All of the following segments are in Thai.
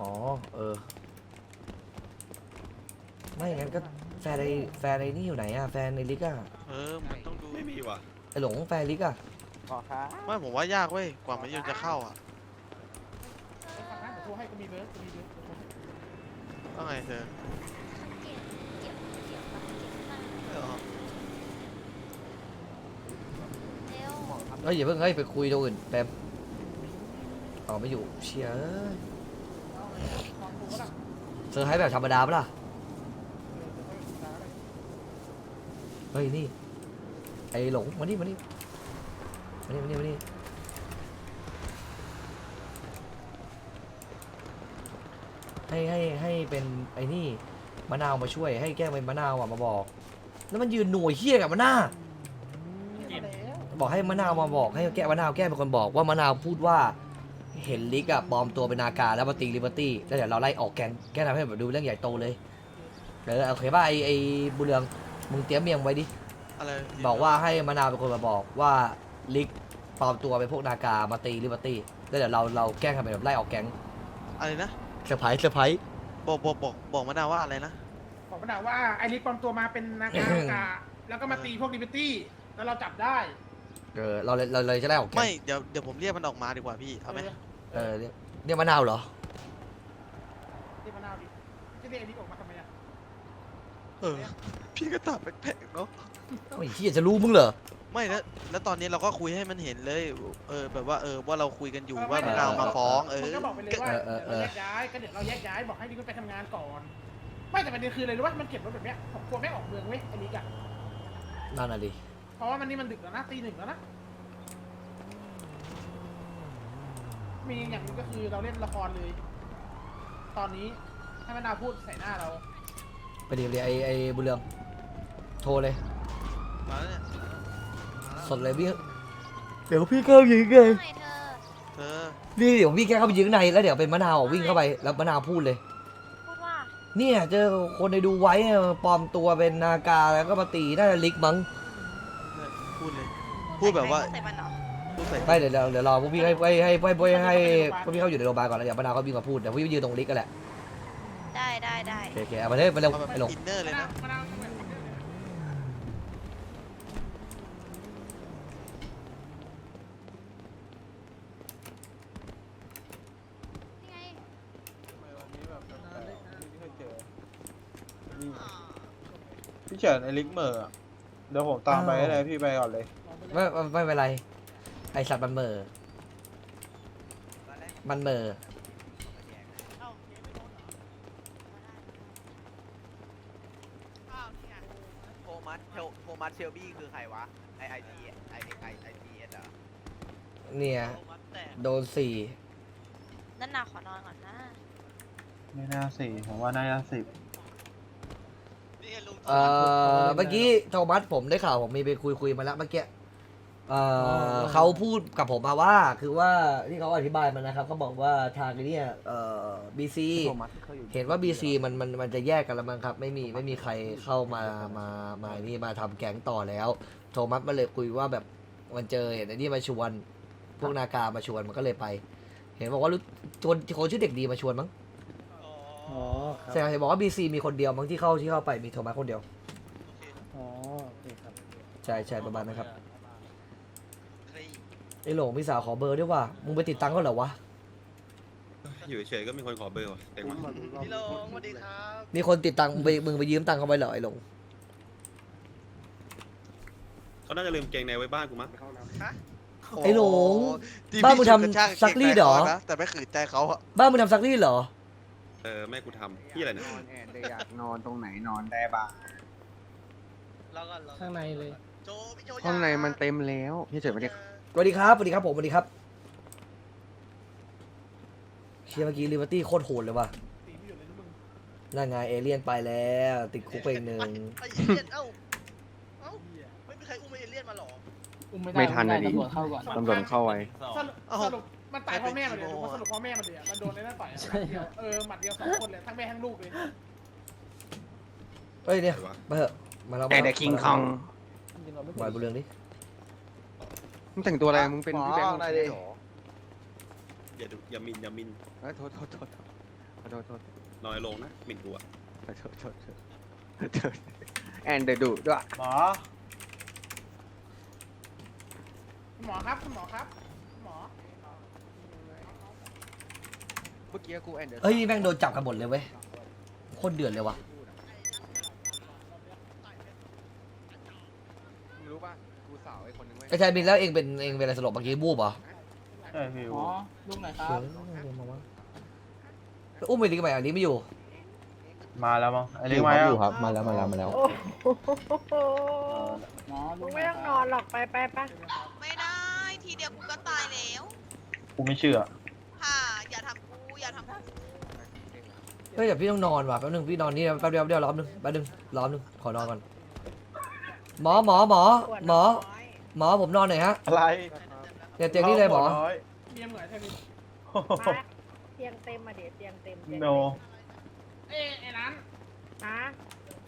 อ๋อ เออ ไม่งั้นก็แฟนไอแฟนไอนี่อยู่ไหนอะแฟนในลิกอะเออ มันต้องดู ไม่มีว่ะ ไอหลงแฟนลิกอะขอครับไม่ผมว่ายากเว้ย กว่ามันจะเข้าอะฟังนะผมโทรให้กูมีเบอร์กูมีเบอร์กูโทรให้ว่าไงเธอเก็บเก็บเก็บแบบเก็บมากเออเร็วเฮ้ยอย่าเพิ่งเฮ้ยไปคุยตัวอื่นแป๊บอ๋อไม่อยู่เชียเอ้ย ลองดูก็ได้ เซอร์ไพรส์แบบธรรมดาปะล่ะเออเดี๋ยวค่อยดูได้ก็ได้เฮ้ยนี่ ไอหลงมานี่มานี่มานี่มานี่มานี่ให้ให้ให้เป็นไอ้นี่มะนาวมาช่วย ให้แก้เป็นมะนาวอะมาบอก แล้วมันยืนหน่วยเฮี้ยกับมะนาวเก็บแล้วบอกให้มะนาวมาบอกให้แก้มะนาวแก้เป็นคนบอกว่ามะนาวพูดว่า เห็นลิกอะปลอมตัวเป็นนาการแล้วมาตีลิเบอร์ตี้แล้วเดี๋ยวเราไล่ออกแกนแก้ทำให้แบบดูเป็นเรื่องใหญ่โตเลยเออโอเคป่ะไอไอบุญเรืองมึงเตรียมเมียงไว้ดิ อะไรบอกว่าให้มะนาวเป็นคนมาบอกว่าลิกปลอมตัวเป็นพวกนาการมาตีลิเบอร์ตี้แล้วเดี๋ยวเราเราแกล้งทำเป็นแบบไล่ออกแก๊งอะไรนะเซอร์ไพรส์เซอร์ไพรส์บอกบอกบอกบอกมาดาว่าอะไรนะบอกปัญหาว่าไอริสปลอมตัวมาเป็นนางกากาแล้วก็มาตีพวกดิบิตี้แล้วเราจับได้เออเราเลยเราเลยจะไล่ออกแก๊ไม่งเดี๋ยวเดี๋ยวผมเรียกมันออกมาดีกว่าพี่เอาไหม เออเรียกเรียกมะนาวเหรอเรียกมะนาวดิจะเรียกไอริสออกมาทำไมอะเออ พี่ก็ตอบแปลกๆเนาะไอ้เฮียจะรู้มึงเหรอ ไม่แล้วแล้วตอนนี้เราก็คุยให้มันเห็นเลย เออ แบบว่า เออ ว่าเราคุยกันอยู่ว่าไม่มะนาวมาฟ้อง เออ มึงก็บอกไปเลยว่าเออเอเดี๋ยวอเราแยกย้ายก็เดี๋ยวเราแยกย้ายบอกให้ดิสไปทำงานก่อน ไม่แต่ประเด็นคืออะไรรู้ป่ะมันเก็บรถแบบเนี้ยผมกลัวไม่ออกเมืองเว้ยไอริสอะนั่นน่ะดิเพราะว่ามันนี่มันดึกแล้วนะตีหนึ่งแล้วนะ มีอย่างหนึงก็คือเราเล่นละครเลย ตอนนี้ให้มะนาวพูดใส่หน้าเรา ไปดีไปดีไอไอบุญเรืองโทรเลย มาแล้วเนี่ยสดเลยพี่เดี๋ยวพี่เข้ายิงไงทำไมเธอเธอนี่เดี๋ยวพี่แกเข้าไปยิงข้างในแล้วเดี๋ยวเป็นมะนาววิ่งเข้าไปแล้วมะนาวพูดเลย พูดว่าเนี่ยเจอคนในดูไว้อะปลอมตัวเป็นนากาแล้วก็มาตีน่าจะลิกมั้งพูดเลย พูดแบบว่า ใส่มันเหรอพูดใส่ ไม่เดี๋ยวเดี๋ยวเดี๋ยวรอพวกพี่ให้ให้ให้ให้ให้ให้พวกพี่เข้าอยู่ในโรงพยาบาลก่อนแล้วเดี๋ยวมะนาวเขาวิ่งมาพูดเดี๋ยวพี่ยืนตรงลิกกันแหละได้ได้ได้โอเคโอเคเอาไปเลยไปเร็วเอาแบบไปลงอินเนอร์เลยนะมะนาวทำไมถึงเลือกเลยนะนี่ไงพี่เฉินไอลิกเมอร์อะเดี๋ยวผมตามไปให้เลยพี่ไปก่อนเลยไม่ไม่ไม่เป็นไร ไอสัตว์มันเหม่อมันเหม่อโทมัสเทลโทมัสเชลบี้คือใครวะ ไอไอทีไอไอไอทีเอสเหรอเนี่ย โดนสี่นั่นน่ะขอนอนก่อนนะไม่น่าสี่ผมว่าน่าจะสิบเอ่อเมื่อกี้โทมัสผมได้ข่าวผมมีไปคุยคุยมาแล้วเมื่อกี้ เอ่อเขาพูดกับผมมาว่า คือว่าที่เขาอธิบายมานะครับเขาบอกว่าทางเนี่ยเอ่อบีซีโทมัสเขาอยู่เห็นว่า BC มันมันมันจะแยกกันแล้วมั้งครับ ไม่มีไม่มีใครเข้ามามามานี่มาทำแก๊งต่อแล้ว โทมัสมาเลยคุยว่าแบบมันเจอเห็นไอ้นี่มาชวน พวกนาคามาชวนมันก็เลยไป เห็นบอกว่ารู้ชวนคนชื่อเด็กดีมาชวนมั้งอ๋อคแต่รับเห็นบอกว่า BC มีคนเดียวมั้งที่เข้าที่เข้าไปมีโทมัสคนเดียว อ๋อโอเคครับ ใช่ใช่ประมาณนั้นครับ ไอ้หลงพี่สาวขอเบอร์ด้วยว่ามึงไปติดตังค์เขาเหรอวะ อยู่เฉยๆก็มีคนขอเบอร์ว่ะเต็งว่ะพี่โลสวัสดีครับ มีคนติดตังค์มึงไปมึงไปยืมตังค์เขาไปเหรอไอ้หลง เขาน่าจะลืมเกงในไว้บ้านกูมั้งไอ้หลงที่บ้านมึงพี่ฉุดกระชทำซักรีดเหรอก่งในขานะแต่ไม่ขืนใจเขาอะบ้านมึงทำซักรีดเหรอ เออแม่กูทำที่อะไรเนี่ยนอนแอนได้อยากนอนตรงไหนนอนได้บ้างข้างในเลย โจพี่โจห้องในมันเต็มแล้วพี่เฉินไม่ได้ สวัสดีครับสวัสดีครับผมสวัสดีครับเชียร์เมื่อกี้ลิเบอร์ตี้โคตรโหดเลยว่ะตีไม่หยุดเลยนะมึงนั่นไงเอเลี่ยนไปแล้ว ติดคุกไปอีกหนึ่งไอเอเลี่ยนเอ้าเอ้าไม่มีใครอุ้มไอเอเลี่ยนมาหรอ อุ้มไม่ไม่ได้ทันอุ้เลยดิ ตำรวจเข้าก่อน ตำรวจเข้าไว้ สรุปสรุปมันตายเพราะแม่มันเลยหรือว่าสรุปเพราะแม่มันเลยอะมันโดนในนั่นต่อยอะใช่ครับเออหมัดเดียวสองคนเลยทั้งแม่ทั้งลูกเลยเฮ้ยเนี่ยอะไรวะมาเถอะมาแล้วแต่แต่คิงคองจริงๆเราไม่บอยบุญเรืองดิ มึงแต่งตัวอะไร มึงเป็นพี่แบงค์ได้ดิเหรออย่าดูอย่ามินอย่ามินเอ้ยโทษโทษโทษโทษขอโทษโทษน้อยลงนะหมิ่นกูอะขอโทษโทษโทษโทษแอนเดอร์ดุด้วยหมอคุณหมอครับคุณหมอครับคุณหมอเมื่อกี้กูแอนเดอร์เฮ้ยนี่แม่งโดนจับกันหมดเลยเว้ยโคตรเดือดเลยว่ะ มึงรู้ป่ะกูสาว ไอ้คนนึงเว้ยไอ้ชายบินแล้วเองเป็นเองเป็นอะไรสลบเมื่อกี้บูบเหรอใช่พี่หมอลุงไหนครับอุ้มไปลิกไปอันนี้ไม่อยู่ มาแล้วมั้งไอ้ลิงมาแล้วอยู่ครับมาแล้วมาแล้วมาแล้ว หมอลุงไหนไม่คต้รัอบงนอนหรอกไปไปไปไม่ได้ทีเดียวกูก็ตายแล้วกูไม่เชื่อค่ะอย่าทำกูอย่าทำกูเฮ้ยเดี๋ยวพี่ต้องนอนว่ะแป๊บนึงพี่นอนนี่แป๊บเดียวแป๊บเดียวรอบนึงแป๊บนึงรอบนึงขอนอนก่อนหมอหมอหมอปวดหมอน้อย หมอผมนอนหน่อยฮะอะไรเนี่ยเตียงนี่เลยหมอน้อยเบียร์เหมือนเทนนิสมาเตียงเต็มมาเดี๋ยวเตียงเต็มเตียงโนเต็มเอ้ยไอ้นั้นฮะ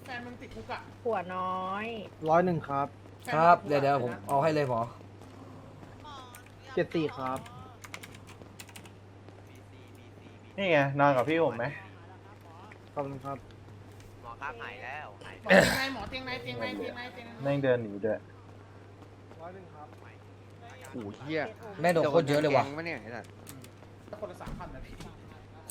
แฟนมึงติดคุกอะผัวน้อยร้อยหนึ่งครับแฟนคมึงรับติเดี๋ยวคุกอะเดี๋ยวผมเอาให้เลยหมอเจ็ดสี่ครับ นี่ไงนอนกับพี่ผมไหมขอบคุณครับ หมอครับหายแล้วหายหมอเตียงในหมอเตียงในเตียงในเตียงในเตียงในแม่งเดินหนีด้วยร้อยหนึ่งครับ โอ้โหเฮียแม่โดนโคตรเยอะเลยว่ะ แก๊งปเนี่ยไอ้สัสคนละสามพันนะพี่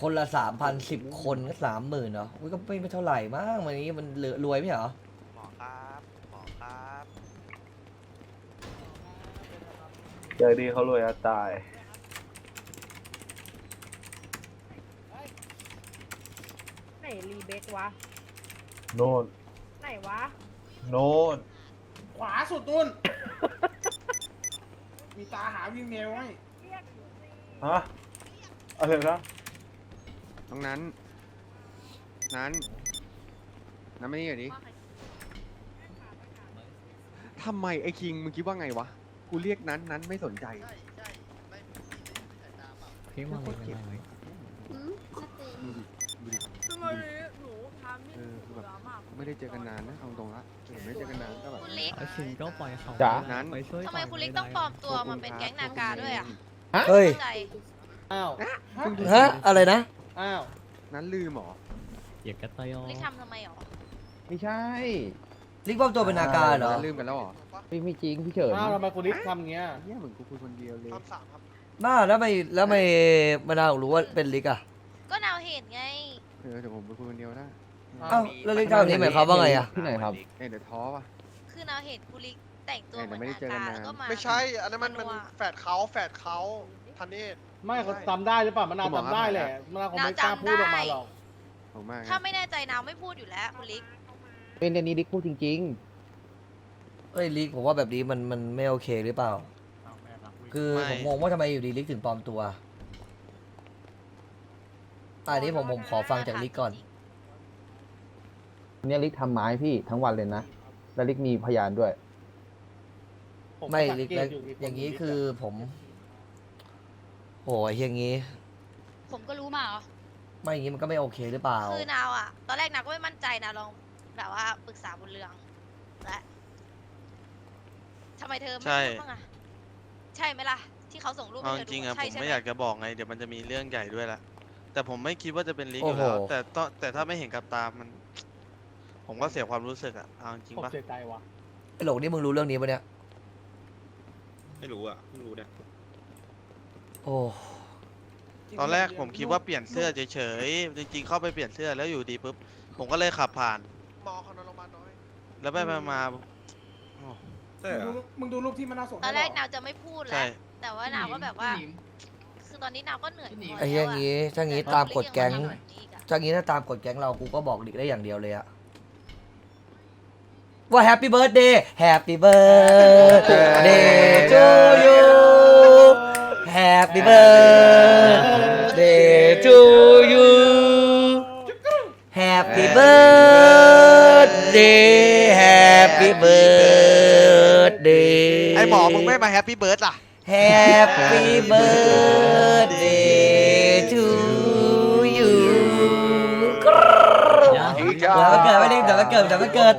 คนละสามพันสิบคนก็สามหมื่นเหรออุ้ยก็ไม่ไม่เท่าไหร่มากวันนี้มันเหลือรวยไม่ใช่เหรอ หมอครับหมอครับเจอดีเขารวยอะตาย ไหนรีเบควะ โน่นไหนวะ โน่นขวาสุดนุ่น มีตาหาวิ่งเมลไว้เรียกอยู่สิฮะอะไรนะตรงนั้น นั้นนั้นไม่นี่เหรอดิทำไมไอ้คิงมึงคิดว่าไงวะ กูเรียกนั้นนั้นไม่สนใจ พี่มองเลยเป็นไร อืมชัดเจน ดูดิดูดิทำไมหนูทำนี่ เออคือแบบ ไม่ได้เจอกันนานนะเอาตรงละเออไม่ได้เจอกันนานก็แบบ คุณลิกไอ้คิงก็ปล่อยเขาจ๋านั้นไปช่วยทำไมคุณลิกต้องปลอมตัวมาเป็นแก๊งนาคาด้วยอะเฮ้ย เข้าใจ อ้าว ฮะ อะไรนะ อ้าว นั้นลืมเหรอเหยียบกระตอยอลิกทำทำไมหรอ ไม่ใช่ ลิกปลอมตัวเป็นนาการเหรอ นั้นลืมกันแล้วเหรอไม่ไม่จริงพี่เฉินอ้าวทำไมคุณลิกทำอย่างเงี้ย เนี่ยเหมือนกูคุยคนเดียวเลย บ้า แล้วไม่แล้วไม่มานาวรู้ว่าเป็นลิกอะก็นาวเห็นไง เออเดี๋ยวผมไปคุยคนเดียวได้เอ้าแล้วลิกทำแบบนี้หมายความว่าไงอะ ที่ไหนครับ เอ้ยเดี๋ยวท้อว่ะ คือนาวเห็นคุณลิกแต่งตัวเออเหมือนแต่ไม่ได้นาเจอกัคานนาน แล้วก็มา ไม่ใช่ อันนั้นมันมันว่าแฝดเขาแฝดเขาพันเนตร ไม่เขาจำได้หรือเปล่ามะนาวคุณหมอครับจำได้แหละมะนาวคงไม่กล้าพูดออกมาหรอก ขอบคุณมากถ้านะไม่แน่ใจนาวไม่พูดอยู่แล้วคุณลิกเป็นอันนี้ดิกพูดจริง เอ้ยลิกผมว่าแบบนี้มันมันไม่โอเคหรือเปล่า คือไม่ ผมงงว่าทำไมอยู่ดีลิกถึงปลอมตัวอะอันนี้ผมผมขอฟังจากลิกก่อนๆ เนี่ยลิกทำไม้พี่ทั้งวันเลยนะแล้วลิกมีพยานด้วยผมไม่สังลิกเกแล้วตอยู่มีคอย่างนี้ลิกะคือผมโอ้ยอย่างนี้ ผมก็รู้มาเหรอไม่อย่างนี้มันก็ไม่โอเคหรือเปล่า คือนาวอะตอนแรกนาวก็ไม่มั่นใจนะลองแบบว่าปรึกษาบนเรืองและทำไมเธอไม่ใช่ พูดบ้างอะใช่ไหมล่ะ ที่เขาส่งรูปเอาให้จเธอดูริงๆอะใช่ผมใช่ไม่ไหมอยากจะบอกไงเดี๋ยวมันจะมีเรื่องใหญ่ด้วยละแต่ผมไม่คิดว่าจะเป็นลิกโอ้อยู่แล้วโห แต่ต้องแต่ถ้าไม่เห็นกับตามัน ผมก็เสียความรู้สึกอะเอาจริงผมปะเสียใจว่ะไอ้หลงนี่มึงรู้เรื่องนี้ปะเนี่ย ไม่รู้อะไม่รู้เนี่ยโอ้ตอนแรกผมคิดว่าเปลี่ยนเสื้อเฉยๆ จริงๆ เข้าไปเปลี่ยนเสื้อแล้วอยู่ดีปุ๊บ ผมก็เลยขับผ่าน หมอเขานอนโรงพยาบาลน้อยแล้วไปมามาโอ้ใช่เหรมึงอดูมึงดูรูปที่มันน่าส่งตให้อนเหแรรกอนาวจะไม่พูดใช่แล้วแต่ว่านาวก็แบบว่าคือตอนนี้นาวก็เหนื่อยพอไอ้แล้วอย่างอะงี้ถ้างี้แต่ตามกฎแก๊งยังมาทำแบบนี้อีกอะถ้างี้ถ้าตามกฎแก๊งเรากูก็บอกลิกได้อย่างเดียวเลยอะ ว่าแฮปปี้เบิร์ดเดย์แฮปปี้เบิร์ดเดย์ทูยูแฮปปี้เบิร์ดเดย์ทูยูแฮปปี้เบิร์ดเดย์แฮปปี้เบิร์ดเดย์ไอหมอมึงไม่มาแฮปปี้เบิร์ดล่ะ Happy birthday to you เดี๋ยวมาเกิดไม่ได้เดี๋ยวมาเกิดเดี๋ยวมาเกิด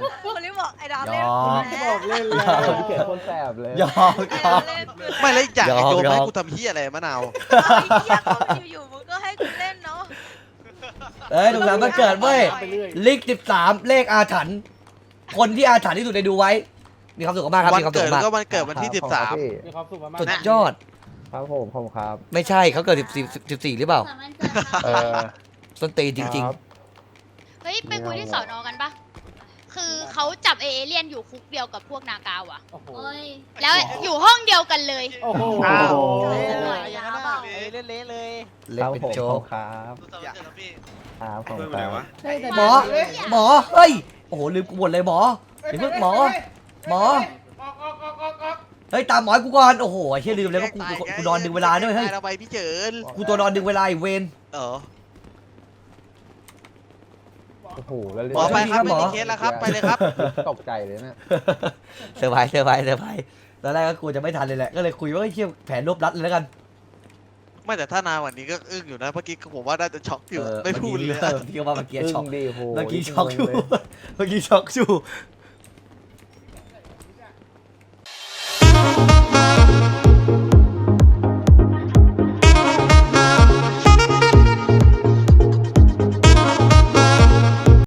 าวเล่นยอมแล้บอกเล่นแล้วพี่เฉินคนแสบเลย ยอมไอ้ยอดาวมเล่นไม่แล้วอีกอย่างยอมไอ้โจมยอมให้กูทำเฮียอะไรมะนาวเอาไอ้เหี้ยเขาอยู่ๆมึงก็ให้กูเล่นเนาะเอ้ยถูกสามวันเกิดเว้ยไปเรื่อยลิกสิบสามเลขอาถรรพ์คนที่อาถรรพ์ที่สุดในดูไว้ มีความสุขมากครับวันมีความสุเกิขดมากก็วันเกิดวันที่ครับสิบสามพี่มีความสุขมากๆสุดนะยอด ครับผมผมครับ ไม่ใช่เขาเกิดสิบสี่สิบสี่หรือเปล่าสามวันเกิดค่ะเออส้นตีนจริงครับเฮ้ย ไปคุยที่สอนอกันปะ คือเขาจับเอเลี่ยนอยู่คุกเดียวกับพวกนากาวอะโอ้โห โอ้ยแล้วอยู่ห้องเดียวกันเลย โอ้โหอ้าวหน่อยยาวเปล่าเล่นๆเลยๆเล็กครับเป็นผมโจ๊กครับสุดสามวันเกิดครับพี่ครับผมเพิ่มคไปไหนรับวะหมอ หมอ เฮ้ย โอ้โห ลืมกูหมดเลยหมอเดี๋ยวเพิ่งหมอ หมอออกออกออกออกออกเฮ้ย ตามหมอให้กูก่อน โอ้โหไอ้เชี่ยลืมเลยว่ากูกูกูนอนดึงเวลาด้วย เฮ้ยทำไมพี่เจินกูตัวนอนดึงเวลาอีกเวนเออ โอ้โหแล้วหมอไปครับหมไม่อมีเคสแล้วครับไปเลยครับ ตกใจเลยเนี่ยเซอร์ไพรส์เซอร์ไพรส์เซอร์ไพรส์ตอนแรกก็กูจะไม่ทันเลยแหละ ก็เลยคุยว่าเฮ้ยเชี่ยแผนรวบรัดเลยแล้วกัน ไม่แต่ถ้านานกว่านี้ก็อึ้งอยู่นะเมื่อกี้ผมว่าน่าจะช็อกอยู่เออไม่พูดเลยเมื่อกี้พี่ก็ว่าเมื่อกี้ช็อกงดีโห เมื่อกี้ช็อกอยู่ เมื่อกี้ช็อกอยู่